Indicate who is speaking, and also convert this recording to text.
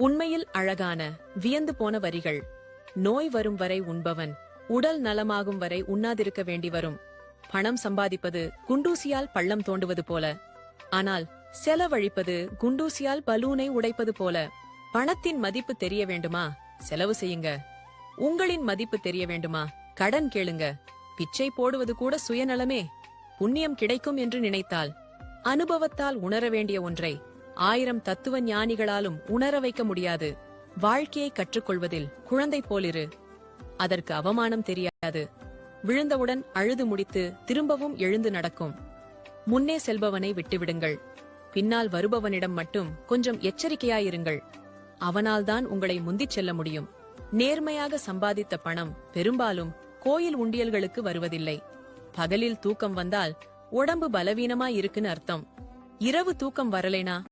Speaker 1: உண்மையில் அழகான வியந்து போன வரிகள். நோய் வரும் வரை உண்பவன் உடல் நலமாகும் வரை உண்ணாதிருக்க வேண்டி வரும். பணம் சம்பாதிப்பது குண்டூசியால் பள்ளம் தோண்டுவது போல. ஆனால் செலவழிப்பது குண்டூசியால் பலூனை உடைப்பது போல. பணத்தின் மதிப்பு தெரிய வேண்டுமா? செலவு செய்யுங்க. உங்களின் மதிப்பு தெரிய வேண்டுமா? கடன் கேளுங்க. பிச்சை போடுவது கூட சுயநலமே. புண்ணியம் கிடைக்கும் என்று நினைத்தால் அனுபவத்தால் உணர வேண்டிய ஒன்றை. ஆயிரம் தத்துவ ஞானிகளாலும் உணர வைக்க முடியாது. வாழ்க்கையை கற்றுக்கொள்வதில் குழந்தை போலிரு. அதற்கு அவமானம் தெரியாது. விழுந்தவுடன் அழுது முடித்து திரும்பவும் எழுந்து நடக்கும். முன்னே செல்பவனை விட்டுவிடுங்கள். பின்னால் வருபவனிடம் மட்டும் கொஞ்சம் எச்சரிக்கையாயிருங்கள். அவனால்தான் உங்களை முந்திச் செல்ல முடியும். நேர்மையாக சம்பாதித்த பணம் பெரும்பாலும் கோயில் உண்டியல்களுக்கு வருவதில்லை. பகலில் தூக்கம் வந்தால் உடம்பு பலவீனமா இருக்குன்னு அர்த்தம். இரவு தூக்கம் வரலைனா?